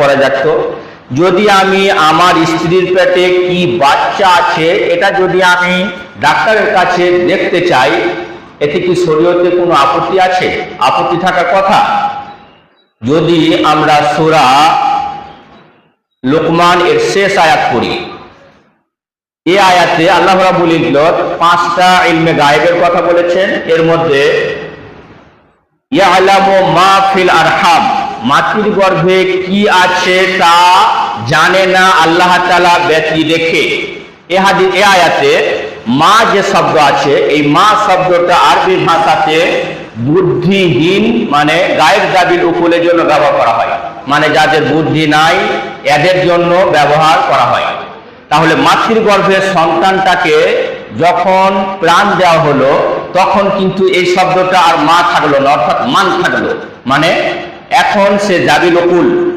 করা যাক যদি আমি আমার স্ত্রীর পেটে কি বাচ্চা আছে, এটা যদি আমি ডাক্তারের কাছে দেখতে চাই, এতে কি শরীয়তে কোনো আপত্তি আছে? আপত্তি থাকার কথা? যদি আমরা সুরা লোকমান এর শেষ আয়াত পড়ি এই আয়াতে আল্লাহ রাবুল ইজলত পাঁচটা ইলমে গায়েবের কথা বলেছেন। এর মধ্যে, ইয়ালামু মা ফিল আরহাম মাতৃ গর্ভে কি আছে তা জানে না আল্লাহ তাআলা ব্যতি রেখে এ এ আয়াতে মা যে শব্দ আছে, এই মা শব্দটা আরবি ভাষাতে বুদ্ধিহীন মানে গায়ের দাবির উকুলের জন্য ব্যবহার করা হয়। মানে যাদের বুদ্ধি নাই, এদের জন্য ব্যবহার করা হয়। তাহলে মাতৃ গর্ভের সন্তানটাকে যখন প্রাণ দেওয়া হলো, তখন কিন্তু এই শব্দটা আর মা থাকল না, অর্থাৎ মান থাকল। মানে এখন সে জাবি অকুল।